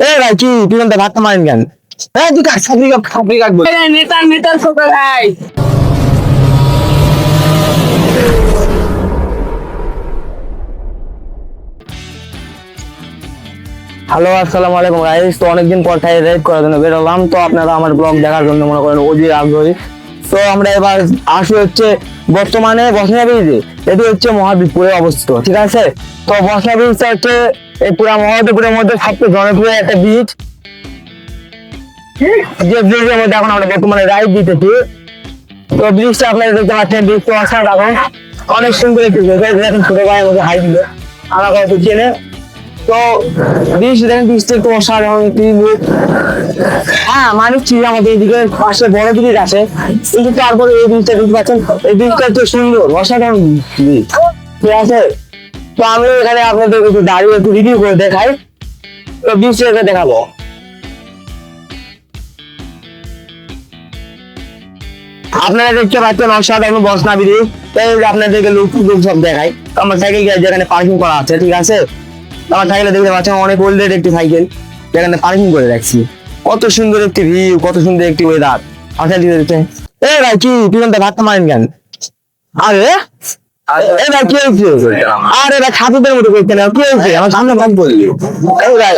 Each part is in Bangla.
এ ভাই কি পিছন ভাত মারেন কেন? এই তুই কাক সাবরি কাক সাবরি কাক বল। ভাই। হ্যালো আসসালামু আলাইকুম গাইস তো অনেকদিন পর থাই রাইড করার জন্য বেরোলাম তো আপনারা আমার ব্লগ দেখার জন্য মনে করেন অধীর আগ্রহী। তো আমরা এবার আসি হচ্ছে বর্তমানে বসনা ব্রিজে এটি হচ্ছে মহাবীরপুরে অবস্থিত, ঠিক আছে? তো বসনা ব্রিজটা হচ্ছে এই পুরা মহাবীরপুরের মধ্যে সবচেয়ে জনপ্রিয় একটা ব্রিজ যে ব্রিজের মধ্যে এখন আমরা বর্তমানে রাইড দিতেছি। তো ব্রিজটা আপনারা দেখতে পাচ্ছেন ব্রিজটা অসাধারণ। অনেক সুন্দর একটি জায়গা, দেখেন ছোট ভাইয়ের মধ্যে হাই দিল কাছে চেনে তো অসাধারণ হ্যাঁ মানুষ আমাদের এদিকে, পাশে বড় ব্রিজ আছে। কিন্তু তারপরে এই ব্রিজটা দেখতে পাচ্ছেন, এই ব্রিজটা সুন্দর, অসাধারণ ঠিক আছে? তো আমি এখানে আপনাদের একটু দাঁড়িয়ে একটু রিভিউ করে দেখাই। তো দেখাবো। আপনারা দেখতে পাচ্ছেন অসাধারণ বসনা ব্রিজ যে আপনাদেরকে লুক সব দেখাই। আমার সাইকেল যেখানে পার্কিং করা আছে, ঠিক আছে? আমার সাইকেলে দেখতে পাচ্ছেন অনেক ওল্ডের একটি সাইকেল যেখানে পার্কিং করে রাখছি। কত সুন্দর একটি ভিউ কত সুন্দর একটি ওয়েদার আচ্ছা ঠিক আছে এ ভাই কি পিছনটা মারেন কেন? আরে এ ভাই কি হয়েছে? আরে ভাই খাতুদের মতো করতে না কি হয়েছে? আমার সামনে ভাগ বললি এই ভাই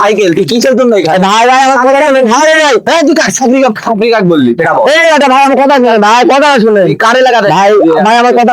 সাইকেল তুই কিসের জন্য ভাই ভাই আমার কথা ভাই তুই সাবরি সাবরি কাক বললি? এই এটা ভাই আমার কথা ভাই কথা শুনে কারে লাগাতে ভাই ভাই আমার কথা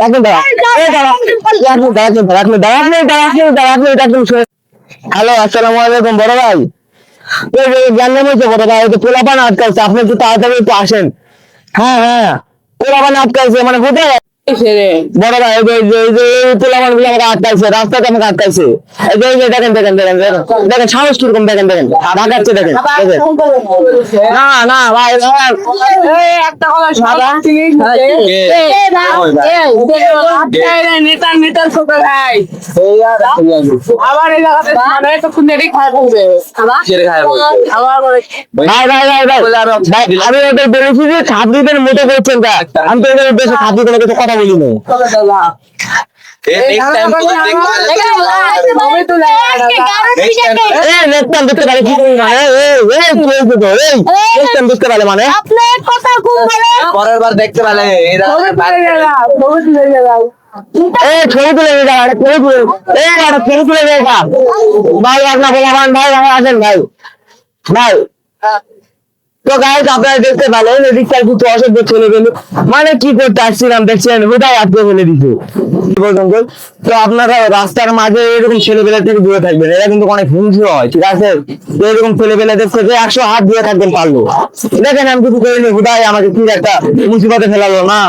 আমি হ্যালো আসসালামু আলাইকুম বড় ভাই। জানলাম হয়েছে বড় ভাই পোলাপান আটকাচ্ছে আপনি একটু তাড়াতাড়ি একটু আসেন। হ্যাঁ হ্যাঁ পোলাপান আটকাচ্ছে মানে কোথায় দেখেন দেখেন সাদা আমি ওদের বেরোছি যে খাদ্যদের মোটে করছেন বেশি খাদ্য কথা মানে? পরের বার দেখতে পেলে এই ছবি তুলে দে দাদা ছবি তুলে এই দাদা ছবি তুলে দে ভাই আপনাকে ভাই আসেন ভাই। ভাই তো আপনারা দেখতে পেলেন অসভ্য চলে গেল মানে কি করতে আসছিলাম ওটাই তো আপনারা রাস্তার মাঝে এরকম ছেলেবেলা থেকে দূরে থাকবেন। এরা কিন্তু অনেক হিংস্র হয়, ঠিক আছে? এরকম ছেলেপেলেদের থেকে একশো হাত দূরে থাকবেন পারল। দেখেন, আমি কিছু করিনি হুদাই আমাকে কি একটা মুসিবতে ফেলালো, না।